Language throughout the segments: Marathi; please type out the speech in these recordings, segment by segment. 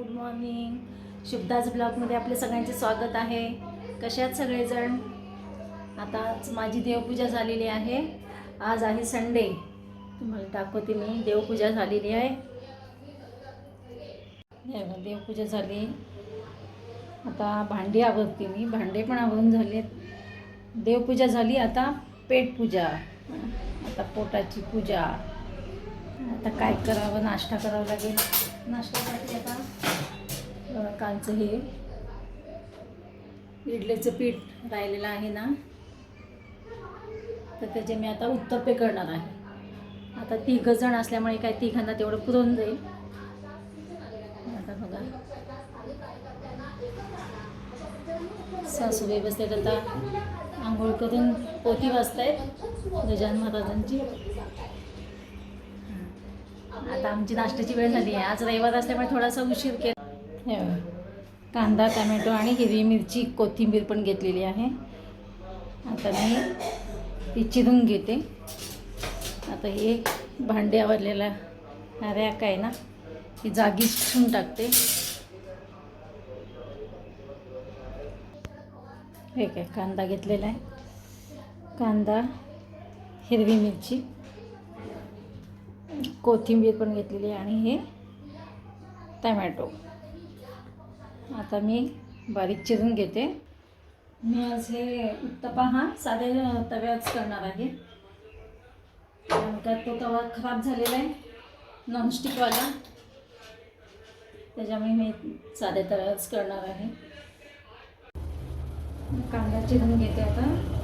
गुड मॉर्निंग शुभदास ब्लॉगमध्ये आपले सगळ्यांचे स्वागत आहे. कशात सगळेजण? आताच माझी देवपूजा झालेली आहे. आज आहे संडे तुम्हाला दाखवते मी. देवपूजा झालेली आहे. देवपूजा झाली. आता भांडी आवरते मी. भांडे पण आवरून झालेत. देवपूजा झाली आता पेटपूजा आता पोटाची पूजा. आता काय करावं? नाश्ता करावा लागेल. नाश्त्यासाठी आता कालचं हे. इडलीचं पीठ राहिलेलं आहे ना. तर त्याचे मी आता उत्तप्पे करणार आहे. आता तिघं जण असल्यामुळे काय तिघांना तेवढं पुरवून जाईल. आता बघा. सासूबाई बसल्यात आता आंघोळ करून पोती वाजतायत. गजान महाराजांची. आता आमची नाश्त्याची वेळ झाली आहे. आज रविवार असल्यामुळे थोडासा उशीर केला. हे कांदा टमॅटो आणि हिरवी मिरची कोथिंबीर पण घेतलेली आहे. आता मी ती चिरून घेते. आता हे भांडे आवरलेला रॅक आहे ना ती जागी ठेवून टाकते. हे काय कांदा घेतलेला आहे. कांदा हिरवी मिरची कोथिंबीर पण घेतलेली आहे आणि हे टमॅटो. आता मी बारीक चिरून घेते. मी आज हे उत्तपा हा साधे तव्याच करणार आहे. कारण का तो तवा खराब झालेला आहे. नॉनस्टिकवाला त्याच्यामुळे मी साध्या तव्याच करणार आहे. कांदा चिरून घेते आता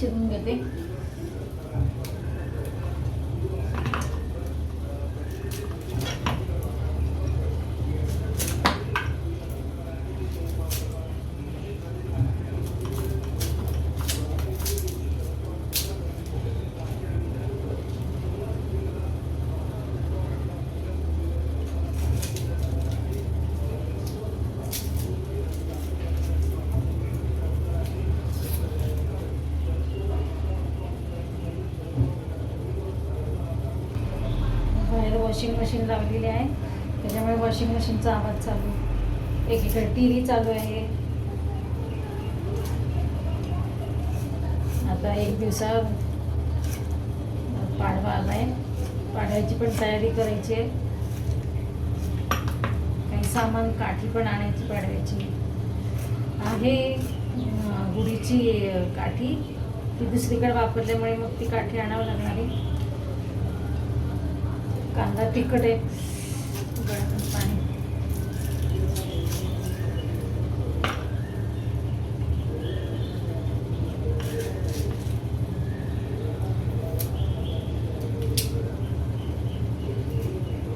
तो कांदा चिरून घेते बाहेर वॉशिंग मशीन लावलेली आहे. त्याच्यामुळे वॉशिंग मशीनचा आवाज चालू एक एकीकडे टी व्ही चालू आहे. आता एक दिवसा पाडवा आला आहे पाडव्याची पण तयारी करायची आहे. काही सामान काठी पण आणायची पाडव्याची. आहे गुढीची काठी. ती दुसरीकडे वापरल्यामुळे मग ती काठी आणावं लागणार आहे. कांदा तिखट आहे. पाणी.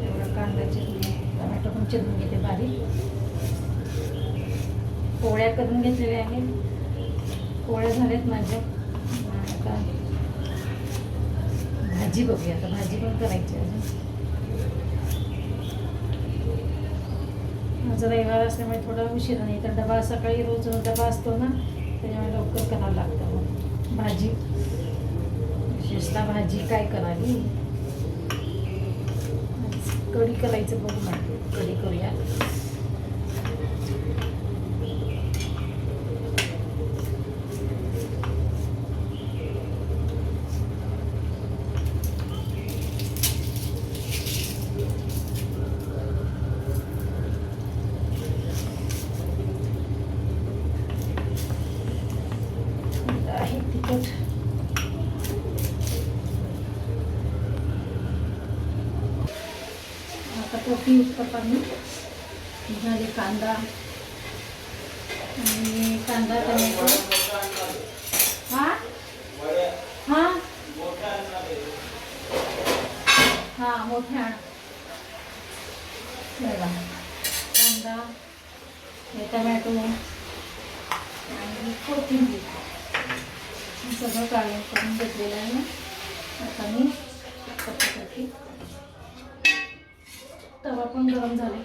एवढा कांदा चिरून टमॅटो पण चिरून घेते बारीक. पोळ्या करून घेतलेल्या आहेत. पोळ्या झाल्यात माझ्या. आता भाजी बघूया आता भाजी पण करायची अजून. माझा रविवार असल्यामुळे थोडा उशीर नाही तर डबा सकाळी रोज डबा असतो ना त्याच्यामुळे लवकर करावं लागतं मग. भाजी. विशेषतः भाजी काय करावी? कढी करायचं बघू ना कढी करूया आहे तिखट जास्त यूज करतात मी झाले कांदा आणि कांदा टमॅटो हा हा हा मोठ्या आण. हे बघा. कांदा हे टमॅटो आणि कोथिंबीर हे सगळं काढून करून घेतलेलं आहे आता मी कपड्यासाठी तवा पण गरम झाले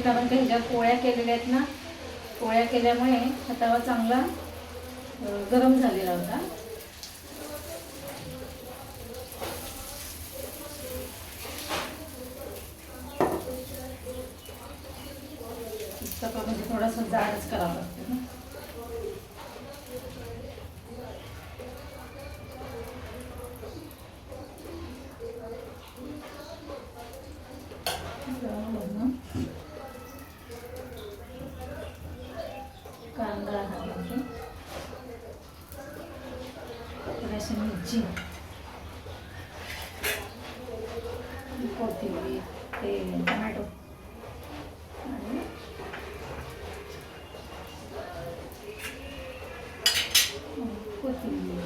कारण का ह्याच्या पोळ्या केलेल्या आहेत ना पोळ्या केल्यामुळे हा तवा चांगला गरम झालेला होता. म्हणजे थोडासा जाडच करावा लागतो ना वरून कांदा घालायचे थोडीशी मिरची कोथिंबीर ते टमॅटो आणि कोथिंबीर.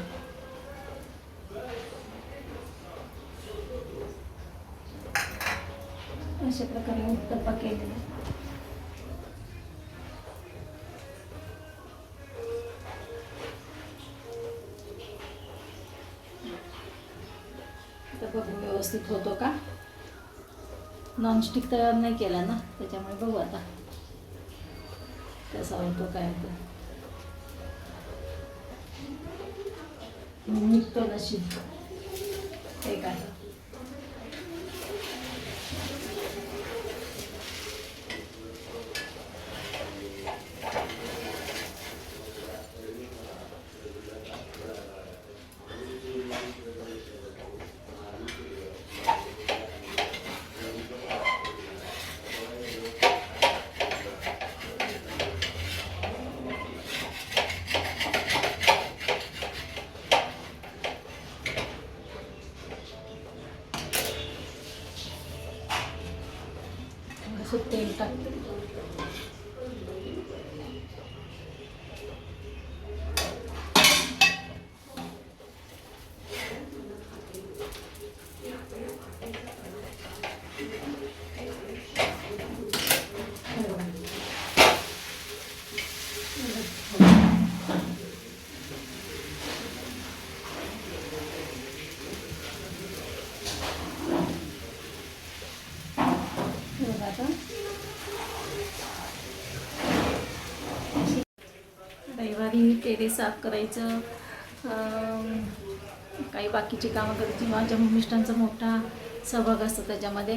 अशा प्रकारे उत्तप्पा केलेला तर बघू व्यवस्थित होतो का? नॉनस्टिक तयार नाही केला ना त्याच्यामुळे बघू आता. कसा होतो काय होतो. निघतो नशीब. どうぞ。रविवारी टेरेस साफ करायचं काही बाकीची कामं करायची. माझ्या मिस्टरांचा मोठा सहभाग असतो त्याच्यामध्ये.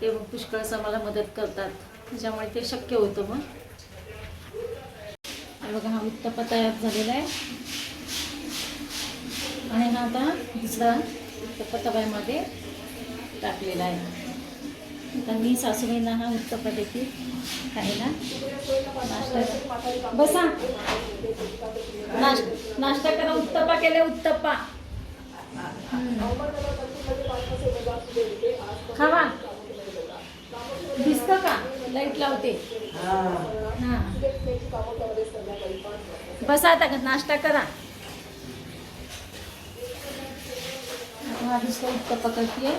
ते मग पुष्कळसं मला मदत करतात. त्याच्यामुळे ते शक्य होतं मग. बघा हा उत्तप्पा तयार झालेला आहे. आणि हा आता दुसरा उत्तप्पा तव्यामध्ये टाकलेला आहे. आता मी सासूबाईंना हा उत्तप्पा देते खायला नाश्ता बसा. नाश नाश्ता करा उत्तप्पा केले उत्तप्पा. खावा. दिसतं का? लाइट लावते. हां. बसा आता का नाश्ता करा. हा दुसरा उत्तप्पा करते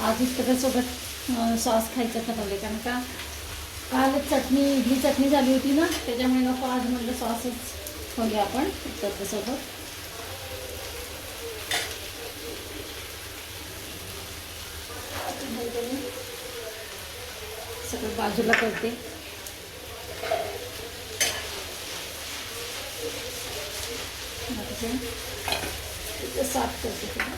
आज त्याच्यासोबत सॉस खायचं ठरवले कारण का काल चटणी इडली चटणी झाली होती ना त्याच्यामुळे नको आज म्हटलं सॉसच खाऊया आपण त्याच्यासोबत सगळं बाजूला करते. आता साफ करते तुला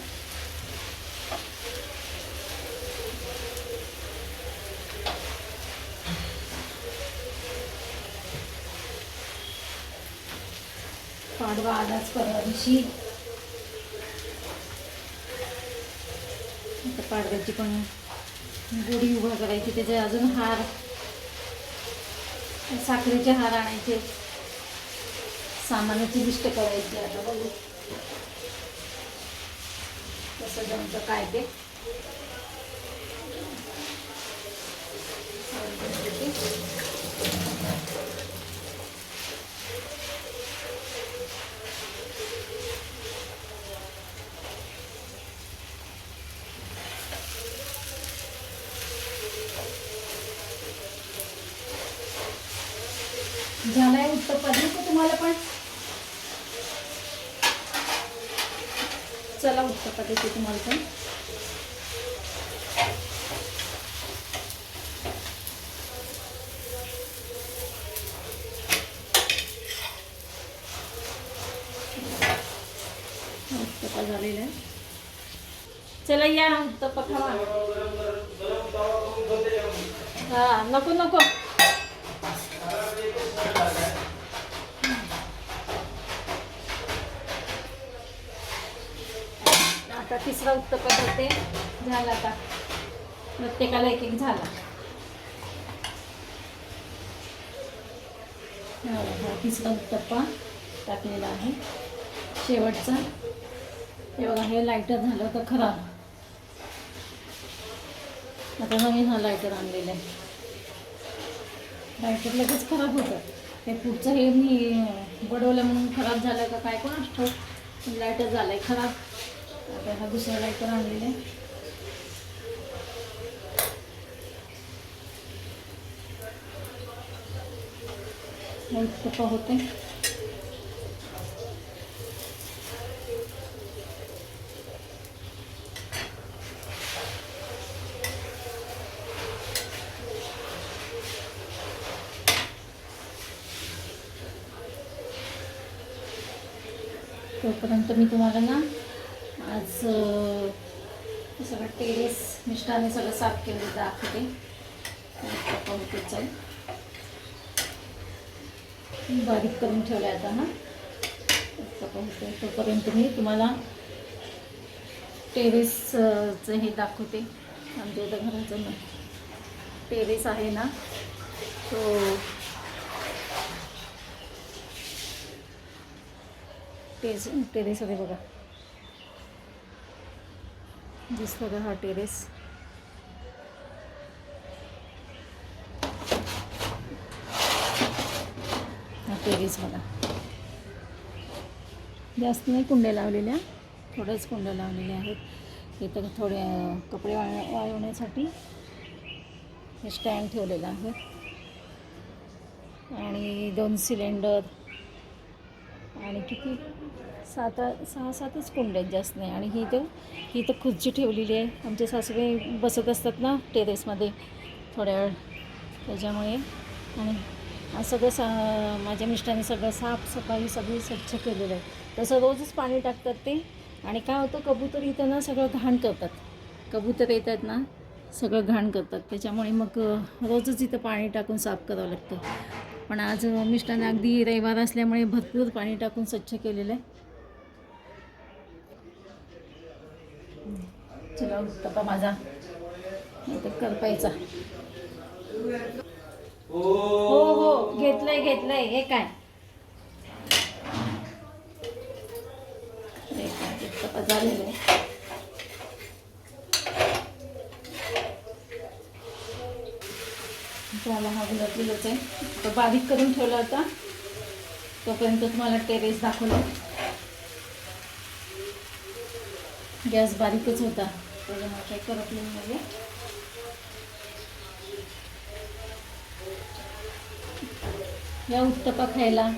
पाडवा आलाच परवा दिवशी. आता पाडव्याची पण गुढी उभा करायची त्याचे अजून हार. साखरेचे हार आणायचे. सामानाची लिस्ट करायची आता बघू. कसं जमतं काय ते. झालाय उत्तपद नको तुम्हाला पण? चला उत्तप्पा देते तुम्हाला पण उत्तप्पा झालेला आहे चला या उत्तप्पा खावा हा नको नको आता तिसरा उत्तप्पा ते झाला आता. प्रत्येकाला एक एक झाला. तिसरा उत्तप्पा टाकलेला आहे. शेवटचा. हे बघा हे लायटर झालं तर खराब आता नवीन हा लायटर आणलेला आहे. लायटर लगेच खराब होतं. ते पुढचं हे मी बडवलं म्हणून खराब झालं का काय कोण असतं. लायटर झालं आहे खराब. आता हा दुसरा लायटर आणलेला आहे. होते तोपर्यंत मी तुम्हाला ना हे सगळं टेरेस मिष्टाने सगळं साफ केलं दाखवते पाहू होते बारीक करून ठेवलं आता हा. उत्तप्पा तोपर्यंत मी तुम्हाला टेरेसचं हे दाखवते. आमच्या इथं घराचं ना टेरेस आहे ना तो टेरेस टेरेस आहे बघा. दिसतो का हा टेरेस हा टेरेस बघा. जास्त नाही कुंड्या लावलेल्या थोड्याच कुंड्या लावलेल्या आहेत. इथं थोडे कपडे वाळ वाळवण्यासाठी हे स्टँड ठेवलेलं आहे. आणि दोन सिलेंडर आणि किती? सात सहा सातच कुंड्या आहेत जास्त नाही. आणि ही तर ही इथं खुर्ची ठेवलेली आहे. आमचे सासूबाई बसत असतात ना टेरेसमध्ये थोड्या वेळ. त्याच्यामुळे. आणि सगळं सा माझ्या मिस्टरांनी सगळं साफसफाई सगळी स्वच्छ केलेलं आहे. तसं रोजच पाणी टाकतात ते. आणि काय होतं कबूतर इथं ना सगळं घाण करतात. कबूतर येतात ना सगळं घाण करतात. त्याच्यामुळे मग रोजच इथं पाणी टाकून साफ करावं लागतं. पण आज मिष्टाने अगदी रविवार असल्यामुळे भरपूर पाणी टाकून स्वच्छ केलेलं आहे. चला उत्तपा माझा. करपायचा हो हो घेतलंय घेतलंय. हे काय? हे काय झालेलं आहे. त्याला हा गुलाबलेलंच आहे तो बारीक करून ठेवला होता. तोपर्यंत तुम्हाला टेरेस दाखवलं. गॅस बारीकच होता. त्याच्यामुळे काही करत नाही म्हणजे या उत्तपा खायला.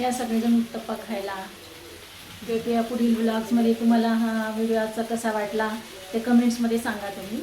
या सगळेजण उत्तप्पा खायला. भेटूया पुढील ब्लॉग्समध्ये तुम्हाला हा व्हिडिओ आजचा कसा वाटला ते कमेंट्समध्ये सांगा तुम्ही.